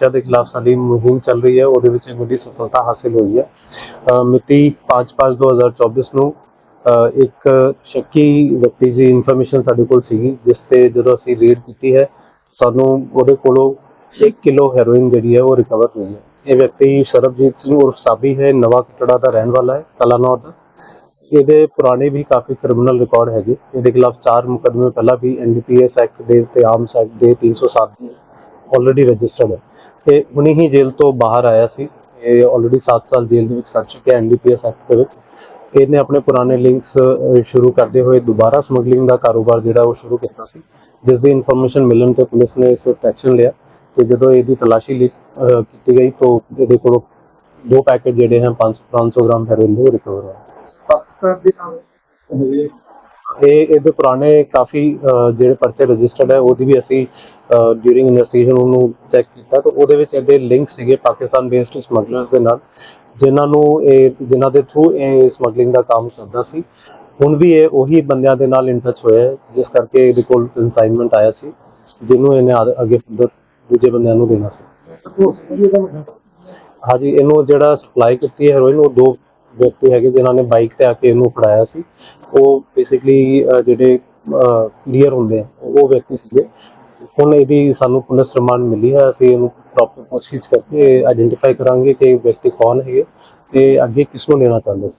ਨਸ਼ਾ ਦੇ ਖਿਲਾਫ ਸਾਡੀ ਮੁਹਿੰਮ ਚੱਲ ਰਹੀ ਹੈ ਉਹਦੇ ਵਿੱਚ ਵੱਡੀ ਸਫਲਤਾ ਹਾਸਿਲ ਹੋਈ ਹੈ। ਅ, ਮਿਤੀ 5/5/2024 ਨੂੰ ਇੱਕ ਸ਼ੱਕੀ ਵਿਅਕਤੀ ਦੀ ਇਨਫੋਰਮੇਸ਼ਨ ਸਾਡੇ ਕੋਲ ਸੀਗੀ ਜਿਸ ਤੇ ਜਦੋਂ ਅਸੀਂ ਰੇਡ ਕੀਤੀ ਹੈ ਸਾਨੂੰ ਉਹਦੇ ਕੋਲੋਂ 1 ਕਿਲੋ ਹੈਰੋਇਨ ਜਿਹੜੀ ਹੈ ਉਹ ਰਿਕਵਰ ਹੋਈ ਹੈ। ਇਹ ਵਿਅਕਤੀ ਸ਼ਰਬਜੀਤ ਸਿੰਘ ਉਰਫ ਸਾਬੀ ਹੈ ਨਵਾਂ ਕਟੜਾ ਦਾ ਰਹਿਣ ਵਾਲਾ ਹੈ ਕਲਾਨੌਰ ਦਾ। ਇਹਦੇ ਪੁਰਾਣੇ ਵੀ ਕਾਫੀ ਕ੍ਰਿਮੀਨਲ ਰਿਕਾਰਡ ਹੈਗੇ। ਇਹਦੇ ਖਿਲਾਫ ਚਾਰ ਮੁਕੱਦਮੇ ਪਹਿਲਾਂ ਵੀ ਐਨਡੀਪੀਐਸ ਐਕਟ ਦੇ ਤੇ ਆਰਮਸ ਐਕਟ ਦੇ 307 ਦੇ ਆਲਰੇਡੀ ਰਜਿਸਟਰਡ ਹੈ। ਇਹ ਹੁਣੇ ਹੀ ਜੇਲ੍ਹ ਤੋਂ ਬਾਹਰ ਆਇਆ ਸੀ। ਇਹ ਆਲਰੇਡੀ 7 ਸਾਲ ਜੇਲ੍ਹ ਦੇ ਵਿੱਚ ਕੱਟ ਚੁੱਕਿਆ ਐਨਡੀਪੀਐਸ ਐਕਟ ਦੇ ਵਿੱਚ। ਇਹਨੇ ਆਪਣੇ ਪੁਰਾਣੇ ਲਿੰਕਸ ਸ਼ੁਰੂ ਕਰਦੇ ਹੋਏ ਦੁਬਾਰਾ ਸਮਗਲਿੰਗ ਦਾ ਕਾਰੋਬਾਰ ਜਿਹੜਾ ਉਹ ਸ਼ੁਰੂ ਕੀਤਾ ਸੀ। ਜਿਸ ਦੀ ਇਨਫੋਰਮੇਸ਼ਨ ਮਿਲਣ ਤੇ ਪੁਲਿਸ ਨੇ ਇਸ ਐਕਸ਼ਨ ਲਿਆ। ਤੇ ਜਦੋਂ ਇਹਦੀ ਤਲਾਸ਼ੀ ਲਈ ਕੀਤੀ ਗਈ ਤਾਂ ਇਹਦੇ ਕੋਲੋਂ ਦੋ ਪੈਕੇਟ ਜਿਹੜੇ ਹਨ 500 500 ਗ੍ਰਾਮ ਹੈਰੋਇਨ ਦੇ ਰਿਕਵਰ ਹੋਏ। ਪਾਕਿਸਤਾਨ ਦੇ ਨਾਲ ਇਹ ਇਹਦੇ ਪੁਰਾਣੇ ਕਾਫੀ ਜਿਹੜੇ ਪਰਚੇ ਰਜਿਸਟਰਡ ਹੈ ਉਹਦੀ ਵੀ ਅਸੀਂ ਡਿਊਰਿੰਗ ਇਨਵੈਸਟੀਗੇਸ਼ਨ ਉਹਨੂੰ ਚੈੱਕ ਕੀਤਾ ਤਾਂ ਉਹਦੇ ਵਿੱਚ ਇਹਦੇ ਲਿੰਕ ਸੀਗੇ ਪਾਕਿਸਤਾਨ ਬੇਸਡ ਸਮਗਲਰਸ ਦੇ ਨਾਲ ਜਿਨ੍ਹਾਂ ਨੂੰ ਇਹ ਜਿਨ੍ਹਾਂ ਦੇ ਥਰੂ ਇਹ ਸਮਗਲਿੰਗ ਦਾ ਕੰਮ ਕਰਦਾ ਸੀ। ਹੁਣ ਵੀ ਇਹ ਉਹੀ ਬੰਦਿਆਂ ਦੇ ਨਾਲ ਇਨ ਟੱਚ ਹੋਇਆ ਜਿਸ ਕਰਕੇ ਇਹਦੇ ਕੋਲ ਅਸਾਈਨਮੈਂਟ ਆਇਆ ਸੀ ਜਿਹਨੂੰ ਇਹਨੇ ਅੱਗੇ ਦੂਜੇ ਬੰਦਿਆਂ ਨੂੰ ਦੇਣਾ ਸੀ। ਹਾਂਜੀ ਇਹਨੂੰ ਜਿਹੜਾ ਸਪਲਾਈ ਕੀਤੀ ਹੈ ਹੈਰੋਇਨ ਉਹ ਦੋ ਵਿਅਕਤੀ ਹੈਗੇ ਜਿਨ੍ਹਾਂ ਨੇ ਬਾਈਕ ਤੇ ਆ ਕੇ ਇਹਨੂੰ ਫੜਾਇਆ ਸੀ, ਉਹ ਬੇਸਿਕਲੀ ਜਿਹੜੇ ਕਲੀਅਰ ਹੁੰਦੇ ਆ, ਉਹ ਵਿਅਕਤੀ ਸੀਗੇ। ਹੁਣ ਇਹਦੀ ਸਾਨੂੰ ਪੁਲਿਸ ਰਿਮਾਂਡ ਮਿਲੀ ਹੈ, ਅਸੀਂ ਇਹਨੂੰ ਪ੍ਰੋਪਰ ਪੁੱਛਗਿੱਛ ਕਰਕੇ ਆਈਡੈਂਟੀਫਾਈ ਕਰਾਂਗੇ ਕਿ ਵਿਅਕਤੀ ਕੌਣ ਹੈਗੇ ਤੇ ਅੱਗੇ ਕਿਸ ਨੂੰ ਦੇਣਾ ਚਾਹੁੰਦੇ ਸੀ।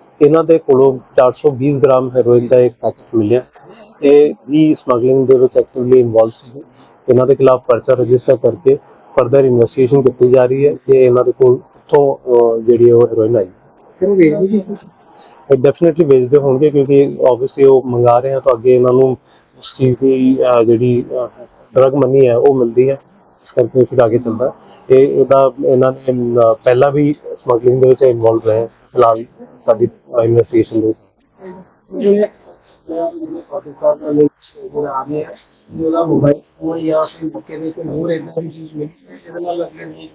ਇਹਨਾਂ ਦੇ ਕੋਲੋਂ 420 ਗ੍ਰਾਮ ਹੈਰੋਇਨ ਦਾ ਇੱਕ ਪੈਕੇਟ ਮਿਲਿਆ। ਇਹ ਵੀ ਸਮਗਲਿੰਗ ਦੇ ਵਿੱਚ ਐਕਟਿਵਲੀ ਇਨਵੋਲਵ ਸੀ ਇਹਨਾਂ ਦੇ ਖਿਲਾਫ ਪਰਚਾ ਰਜਿਸਟਰ ਕਰਕੇ ਫਰਦਰ ਇਨਵੈਸਟੀਗੇਸ਼ਨ ਕੀਤੀ ਜਾ ਰਹੀ ਹੈ ਕਿ ਇਹਨਾਂ ਦੇ ਕੋਲ ਕਿੱਥੋਂ ਜਿਹੜੀ ਉਹ ਹੈਰੋਇਨ ਆਈ। ਉਹ ਵੇਚਦੇ? ਇਹ ਡੈਫੀਨਿਟਲੀ ਵੇਚਦੇ ਹੋਣਗੇ ਕਿਉਂਕਿ ਆਬਵੀਅਸਲੀ ਉਹ ਮੰਗਾ ਰਹੇ ਆ ਤਾਂ ਅੱਗੇ ਇਹਨਾਂ ਨੂੰ ਉਸ ਚੀਜ਼ ਦੀ ਜਿਹੜੀ ਡਰਗ ਮਨੀ ਹੈ ਉਹ ਮਿਲਦੀ ਹੈ। ਇਸ ਕਰਕੇ ਫਿਰ ਅੱਗੇ ਚੱਲਦਾ। ਇਹ ਇਹਦਾ ਇਹਨਾਂ ਨੇ ਪਹਿਲਾਂ ਵੀ ਸਮਗਲਿੰਗ ਦੇ ਵਿੱਚ ਇਨਵੋਲਵ ਰਹੇ। ਫਿਲਹਾਲ ਸਾਡੀ ਇਨਵੈਸਟੀਗੇਸ਼ਨ ਦੇ ਵਿੱਚ ਜਿਵੇਂ ਪਾਕਿਸਤਾਨ ਦਾ ਲੋਕ ਜਿਹੜਾ ਆ ਗਿਆ ਉਹਦਾ ਮੋਬਾਈਲ ਫੋਨ ਜਾਂ ਫਿਰ ਮੌਕੇ ਦੇ ਕੋਈ ਹੋਰ ਇਦਾਂ ਦੀ ਚੀਜ਼ ਮਿਲੀ ਹੈ ਜਿਹਦੇ ਨਾਲ ਅੱਗੇ ਨਹੀਂ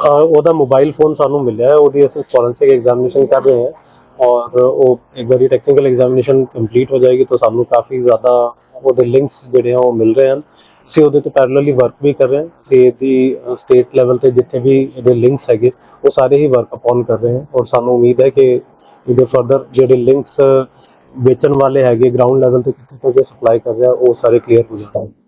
ਅਹ ਉਹਦਾ ਮੋਬਾਈਲ ਫੋਨ ਸਾਨੂੰ ਮਿਲਿਆ ਹੈ ਉਹਦੀ ਅਸੀਂ ਫੋਰੈਂਸਿਕ ਐਗਜ਼ਾਮੀਨੇਸ਼ਨ ਕਰ ਰਹੇ ਹਾਂ ਔਰ ਉਹ ਇੱਕ ਵਾਰੀ ਟੈਕਨੀਕਲ ਐਗਜ਼ਾਮੀਨੇਸ਼ਨ ਕੰਪਲੀਟ ਹੋ ਜਾਏਗੀ ਤਾਂ ਸਾਨੂੰ ਕਾਫੀ ਜ਼ਿਆਦਾ ਉਹਦੇ ਲਿੰਕਸ ਜਿਹੜੇ ਆ ਉਹ ਮਿਲ ਰਹੇ ਹਨ। ਅਸੀਂ ਉਹਦੇ ਤੇ ਪੈਰਲਲੀ ਵਰਕ ਵੀ ਕਰ ਰਹੇ ਹਾਂ। ਅਸੀਂ ਇਹਦੀ ਸਟੇਟ ਲੈਵਲ ਤੇ ਜਿੱਥੇ ਵੀ ਇਹਦੇ ਲਿੰਕਸ ਹੈਗੇ, ਉਹ ਸਾਰੇ ਹੀ ਵਰਕ ਅਪਨ ਕਰ ਰਹੇ ਹਾਂ। ਔਰ ਸਾਨੂੰ ਉਮੀਦ ਹੈ ਕਿ ਇਹਦੇ ਫਰਦਰ ਜਿਹੜੇ ਲਿੰਕਸ ਵੇਚਣ ਵਾਲੇ ਹੈਗੇ ਗਰਾਊਂਡ ਲੈਵਲ ਤੇ ਕਿੱਥੇ ਤੱਕ ਸਪਲਾਈ ਕਰ ਰਿਹਾ, ਉਹ ਸਾਰੇ ਕਲੀਅਰ ਹੋ ਜਾਣਗੇ।